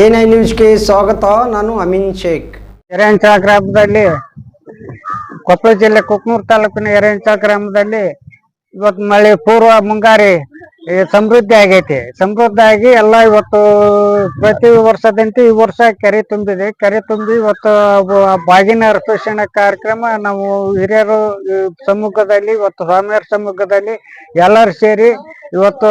N I ನ್ಯೂಸ್ಗೆ ಸ್ವಾಗತ ನಾನು ಅಮೀನ್ ಶೇಖ್. ಎರೆಂಚ ಗ್ರಾಮದಲ್ಲಿ ಕೊಪ್ಪಳ ಜಿಲ್ಲೆ ಕುಕ್ನೂರ್ ತಾಲೂಕಿನ ಎರೆಂಚ ಗ್ರಾಮದಲ್ಲಿ ಇವತ್ತು ಮಳೆ ಪೂರ್ವ ಮುಂಗಾರಿ ಸಮೃದ್ಧಿ ಆಗೈತಿ. ಸಮೃದ್ಧಿ ಆಗಿ ಎಲ್ಲ ಇವತ್ತು ಪ್ರತಿ ವರ್ಷದಂತೆ ಈ ವರ್ಷ ಕೆರೆ ತುಂಬಿದೆ. ಕೆರೆ ತುಂಬಿ ಇವತ್ತು ಬಾಗಿನ ಅರ್ಪಿಸಣ ಕಾರ್ಯಕ್ರಮ ನಾವು ಹಿರಿಯರು ಸಮ್ಮುಖದಲ್ಲಿ ಇವತ್ತು ಸ್ವಾಮಿಯರ ಸಮ್ಮುಖದಲ್ಲಿ ಎಲ್ಲರೂ ಸೇರಿ ಇವತ್ತು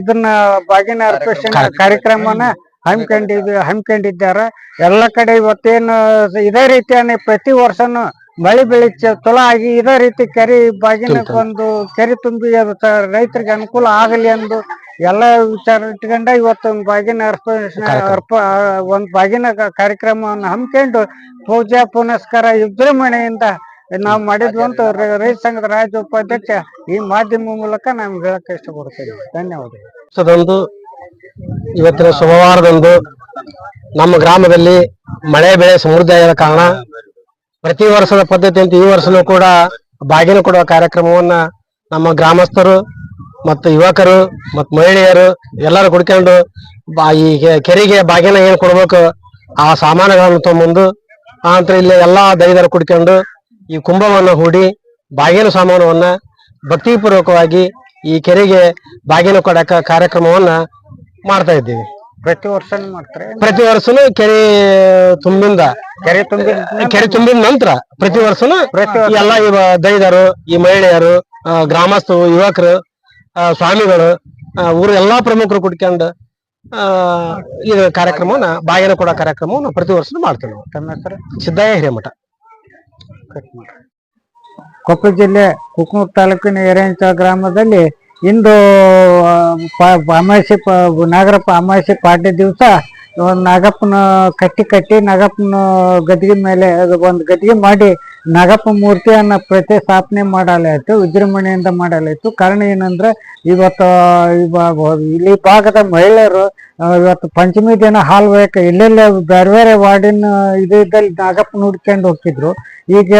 ಇದನ್ನ ಬಾಗಿನ ಅರ್ಪಿಸಣ ಕಾರ್ಯಕ್ರಮನ ಹಮ್ಮಿಕೊಂಡಿದ್ವಿ ಹಮ್ಮಿಕೊಂಡಿದ್ದಾರೆ ಎಲ್ಲ ಕಡೆ ಇವತ್ತೇನು ಇದೇ ರೀತಿಯ ಪ್ರತಿ ವರ್ಷನು ಮಳೆ ಬೆಳಿ ಚಲೋ ಆಗಿ ಇದೇ ರೀತಿ ಕೆರೆ ಬಾಗಿನ ಒಂದು ಕೆರೆ ತುಂಬಿ ಅದು ರೈತರಿಗೆ ಅನುಕೂಲ ಆಗಲಿ ಎಂದು ಎಲ್ಲ ವಿಚಾರ ಇಟ್ಕೊಂಡ ಇವತ್ತು ಒಂದು ಬಾಗಿನ ಅರ್ಪ ಅರ್ಪ ಒಂದು ಬಾಗಿನ ಕಾರ್ಯಕ್ರಮವನ್ನು ಹಮ್ಮಿಕೊಂಡು ಪೂಜಾ ಪುನಸ್ಕಾರ ವಿಜೃಂಭಣೆಯಿಂದ ನಾವು ಮಾಡಿದ್ವಿ ಅಂತ ರೈತ ಸಂಘದ ರಾಜ್ಯ ಉಪಾಧ್ಯಕ್ಷ ಈ ಮಾಧ್ಯಮ ಮೂಲಕ ನಾವು ಹೇಳಕ್ ಇಷ್ಟಪಡ್ತೇವೆ ಧನ್ಯವಾದಗಳು. ವರ್ಷದಂದು ಇವತ್ತಿನ ಸೋಮವಾರದಂದು ನಮ್ಮ ಗ್ರಾಮದಲ್ಲಿ ಮಳೆ ಬೆಳೆ ಸಮೃದ್ಧಿ ಆಗಿರೋ ಕಾರಣ ಪ್ರತಿ ವರ್ಷದ ಪದ್ಧತಿಯಂತೆ ಈ ವರ್ಷನೂ ಕೂಡ ಬಾಗಿನ ಕೊಡುವ ಕಾರ್ಯಕ್ರಮವನ್ನ ನಮ್ಮ ಗ್ರಾಮಸ್ಥರು ಮತ್ತು ಯುವಕರು ಮತ್ತು ಮಹಿಳೆಯರು ಎಲ್ಲರೂ ಕುಡ್ಕೊಂಡು ಈ ಕೆರೆಗೆ ಬಾಗಿನ ಏನ್ ಕೊಡ್ಬೇಕು ಆ ಸಾಮಾನುಗಳನ್ನು ತಗೊಂಬಂದು ಆ ನಂತರ ಇಲ್ಲಿ ಎಲ್ಲಾ ದೈದರು ಕುಡ್ಕೊಂಡು ಈ ಕುಂಭವನ್ನ ಹೂಡಿ ಬಾಗಿನ ಸಾಮಾನವನ್ನ ಭಕ್ತಿಪೂರ್ವಕವಾಗಿ ಈ ಕೆರೆಗೆ ಬಾಗಿನ ಕೊಡಕ ಕಾರ್ಯಕ್ರಮವನ್ನ ಮಾಡ್ತಾ ಇದ್ದೀವಿ. ಪ್ರತಿ ವರ್ಷ ಮಾಡ್ತಾರೆ. ಪ್ರತಿ ವರ್ಷನೂ ಕೆರೆ ತುಂಬಿಂದ ಕೆರೆ ತುಂಬಿ ಕೆರೆ ತುಂಬಿದ ನಂತರ ಪ್ರತಿ ವರ್ಷನು. ಎಲ್ಲ ಇವ ದೈದರು ಈ ಮಹಿಳೆಯರು ಗ್ರಾಮಸ್ಥರು ಯುವಕರು ಸ್ವಾಮಿಗಳು ಊರ ಎಲ್ಲಾ ಪ್ರಮುಖರು ಕುಡ್ಕೊಂಡು ಈ ಇದು ಕಾರ್ಯಕ್ರಮವನ್ನ ಬಾಗಿನ ಕೊಡೋ ಕಾರ್ಯಕ್ರಮವನ್ನ ಪ್ರತಿ ವರ್ಷ ಮಾಡ್ತೇವೆ ನಾವು. ತಮ್ಮ ಹೆಸರು? ಸಿದ್ದಯ್ಯ ಹಿರೇಮಠ. ಕೊಪ್ಪಳ ಜಿಲ್ಲೆ ಕುಕ್ನೂರ್ ತಾಲೂಕಿನ ಎರೆಂಚ ಗ್ರಾಮದಲ್ಲಿ ಇಂದು ಅಮಾವಾಸ್ಯೆ ನಾಗರಪ್ಪ ಅಮಾವಾಸ್ಯೆ ಪಾಡ್ಯ ದಿವಸ ಒಂದು ನಾಗಪ್ಪನ ಕಟ್ಟಿ ಕಟ್ಟಿ ನಾಗಪ್ಪನ ಗದ್ದಿಗೆ ಮೇಲೆ ಒಂದು ಗದ್ದಿಗೆ ಮಾಡಿ ನಾಗಪ್ಪ ಮೂರ್ತಿಯನ್ನ ಪ್ರತಿಸ್ಥಾಪನೆ ಮಾಡಲಾಯಿತು, ವಿಜೃಂಭಣೆಯಿಂದ ಮಾಡಲಾಯಿತು. ಕಾರಣ ಏನಂದ್ರೆ ಇವತ್ತು ಇವ- ಇಲ್ಲಿ ಭಾಗದ ಮಹಿಳೆಯರು ಇವತ್ತು ಪಂಚಮಿ ದಿನ ಹಾಲು ಬೇಕು. ಇಲ್ಲೆಲ್ಲೇ ಬೇರೆ ಬೇರೆ ವಾರ್ಡಿನ ಇದು ಇದ್ದಲ್ಲಿ ನಾಗಪ್ಪನ ಹುಡ್ಕೊಂಡು ಹೋಗ್ತಿದ್ರು. ಈಗ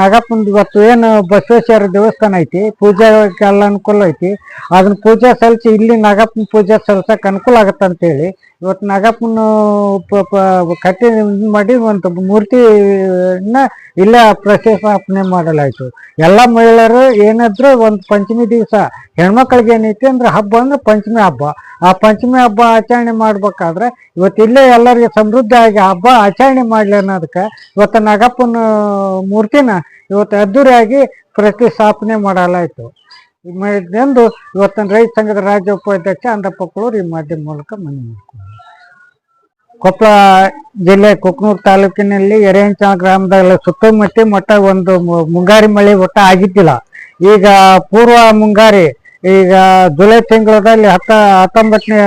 ನಾಗಪ್ಪನ ಇವತ್ತು ಏನು ಬಸವೇಶ್ವರ ದೇವಸ್ಥಾನ ಐತಿ, ಪೂಜೆಗೆಲ್ಲ ಅನುಕೂಲ ಐತಿ. ಅದನ್ನ ಪೂಜೆ ಸಲ್ಲಿಸಿ ಇಲ್ಲಿ ನಾಗಪ್ಪನ ಪೂಜೆ ಸಲ್ಸಕ್ಕೆ ಅನುಕೂಲ ಆಗತ್ತೆ ಅಂತೇಳಿ ಇವತ್ತು ನಾಗಪ್ಪನ ಕಟ್ಟಿ ಮಾಡಿ ಒಂದು ಮೂರ್ತಿನ ಇಲ್ಲ ಪ್ರತಿಷ್ಠಾಪನೆ ಮಾಡಲಾಯಿತು. ಎಲ್ಲ ಮಹಿಳೆಯರು ಏನಾದ್ರು ಒಂದು ಪಂಚಮಿ ದಿವಸ ಹೆಣ್ಮಕ್ಳಿಗೆ ಏನೈತಿ ಅಂದ್ರೆ ಹಬ್ಬ ಅಂದ್ರೆ ಪಂಚಮಿ ಹಬ್ಬ. ಆ ಪಂಚಮಿ ಹಬ್ಬ ಆಚರಣೆ ಮಾಡ್ಬೇಕಾದ್ರೆ ಇವತ್ತು ಇಲ್ಲೇ ಎಲ್ಲರಿಗೆ ಸಮೃದ್ಧಿಯಾಗಿ ಹಬ್ಬ ಆಚರಣೆ ಮಾಡ್ಲಿ ಅನ್ನೋದಕ್ಕೆ ಇವತ್ತು ನಾಗಪ್ಪನ ಮೂರ್ತಿನ ಇವತ್ತು ಅದ್ದೂರಿಯಾಗಿ ಪ್ರತಿಸ್ಥಾಪನೆ ಮಾಡಲಾಯ್ತು. ಎಂದು ಇವತ್ತಿನ ರೈತ ಸಂಘದ ರಾಜ್ಯ ಉಪಾಧ್ಯಕ್ಷ ಅಂದಪ್ಪ ಕುಳೂರು ಈ ಮಾಧ್ಯಮ ಮೂಲಕ ಮನವಿ ಮಾಡ್ಕೊಂಡು ಕೊಪ್ಪಳ ಜಿಲ್ಲೆ ಕುಕ್ನೂರ್ ತಾಲೂಕಿನಲ್ಲಿ ಎರೆಂಚ ಗ್ರಾಮದಲ್ಲಿ ಸುತ್ತಮುತ್ತ ಮಟ್ಟ ಒಂದು ಮುಂಗಾರಿ ಮಳೆ ಒಟ್ಟ ಆಗಿದ್ದಿಲ್ಲ. ಈಗ ಪೂರ್ವ ಮುಂಗಾರಿ, ಈಗ ಜುಲೈ ತಿಂಗಳಲ್ಲಿ ಹತ್ತ, ಹತ್ತೊಂಬತ್ತನೇ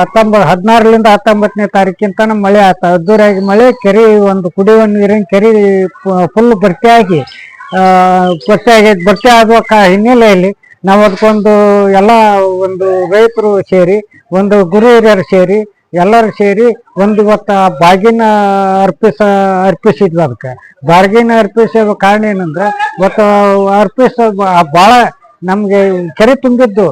ಹತ್ತೊಂಬತ್ತು ಹದಿನಾರರಿಂದ ಹತ್ತೊಂಬತ್ತನೇ ತಾರೀಕಿಂತ ಮಳೆ ಆತ. ಅದ್ದೂರಿಯಾಗಿ ಮಳೆ, ಕೆರೆ, ಒಂದು ಕುಡಿಯುವ ನೀರಿನ ಕೆರೆ ಫುಲ್ ಭರ್ತಿಯಾಗಿ ಭರ್ತಿಯಾಗಿ ಭರ್ತಿ ಆಗುವ ಹಿನ್ನೆಲೆಯಲ್ಲಿ ನಾವು ಅದಕ್ಕೊಂದು ಎಲ್ಲ ಒಂದು ರೈತರು ಸೇರಿ, ಒಂದು ಗುರು ಹಿರಿಯರು ಸೇರಿ, ಎಲ್ಲರೂ ಸೇರಿ ಒಂದು ಇವತ್ತು ಆ ಬಾಗಿನ ಅರ್ಪಿಸ, ಅರ್ಪಿಸಿದ್ವಿ ಅದಕ್ಕೆ. ಬಾಗಿನ ಅರ್ಪಿಸೋ ಕಾರಣ ಏನಂದ್ರೆ, ಇವತ್ತು ಅರ್ಪಿಸ ಭಾಳ ನಮ್ಗೆ ಕೆರೆ ತುಂಬಿದ್ದು.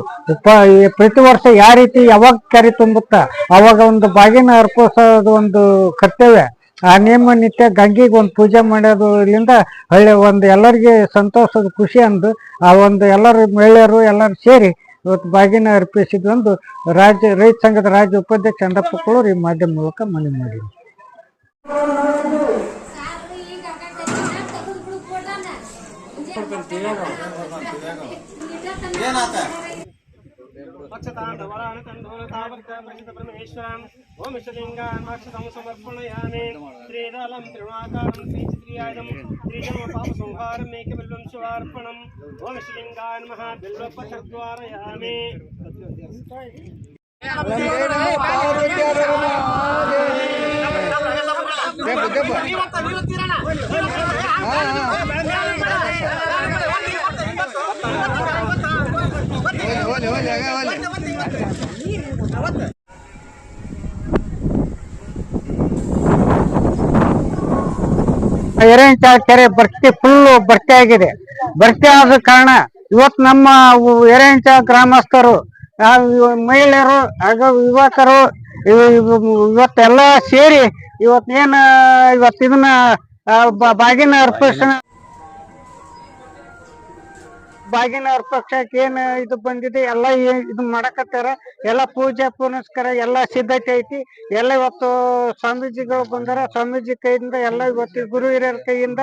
ಪ್ರತಿ ವರ್ಷ ಯಾವ ರೀತಿ ಯಾವಾಗ ಕೆರೆ ತುಂಬುತ್ತ ಅವಾಗ ಒಂದು ಬಾಗಿನ ಅರ್ಪಿಸೋದು ಒಂದು ಕರ್ತವ್ಯ. ಆ ನಿಯಮ ನಿತ್ಯ ಗಂಗೆಗೆ ಒಂದು ಪೂಜೆ ಮಾಡೋದು ಇಲ್ಲಿಂದ ಹಳ್ಳಿ ಒಂದು ಎಲ್ಲರಿಗೆ ಸಂತೋಷದ ಖುಷಿ ಅಂದು ಆ ಒಂದು ಎಲ್ಲರೂ ಮಹಿಳೆಯರು ಎಲ್ಲರೂ ಸೇರಿ ಇವತ್ತು ಬಾಗಿನ ಅರ್ಪಿಸಿದ್ವಿ ಒಂದು ರಾಜ್ಯ ರೈತ ಸಂಘದ ರಾಜ್ಯ ಉಪಾಧ್ಯಕ್ಷ ಚಂದಪ್ಪ ಕುಳೂರು ಈ ಮಾಧ್ಯಮ ಮೂಲಕ ಮನವಿ ಮಾಡಿದ್ವಿ ఓం ఇష్టలింగాన్మాక్షతం సమర్పణయామి శ్రీదళం త్రిణాకారం శ్రీచిత్రియాయుధం శ్రీజన్మ పాప సంహారం మేకబిల్వం శివార్పణం ఓం ఇష్టలింగాన్ మహాబిల్వపథద్వారయామి ಎರೆಂಚ ಕೆರೆ ಭರ್ತಿ ಫುಲ್ ಭರ್ತಿ ಆಗಿದೆ. ಭರ್ತಿ ಆದ ಕಾರಣ ಇವತ್ತು ನಮ್ಮ ಉ- ಎರೆಂಚ ಗ್ರಾಮಸ್ಥರು ಮಹಿಳೆಯರು, ಹಾಗೂ ಯುವಕರು, ಇವ್- ಇವ್- ಇವತ್ತೆಲ್ಲ ಸೇರಿ ಇವತ್ತೇನ ಇವತ್ತಿದನ್ನ ಬಾಗಿನ ಅರ್ಪಿಸ ಬಾಗಿನ ಅರ್ಪಕ್ಷಕ್ಕೆ ಏನ್ ಇದು ಬಂದಿದೆ, ಎಲ್ಲ ಇದು ಮಾಡಕತ್ತಾರ. ಎಲ್ಲ ಪೂಜೆ ಪುನಸ್ಕಾರ ಎಲ್ಲ ಸಿದ್ಧತೆ ಐತಿ. ಎಲ್ಲ ಇವತ್ತು ಸ್ವಾಮೀಜಿಗಳು ಬಂದಾರ. ಸ್ವಾಮೀಜಿ ಕೈಯಿಂದ ಎಲ್ಲ ಇವತ್ತು ಗುರು ಹಿರಿಯರ ಕೈಯಿಂದ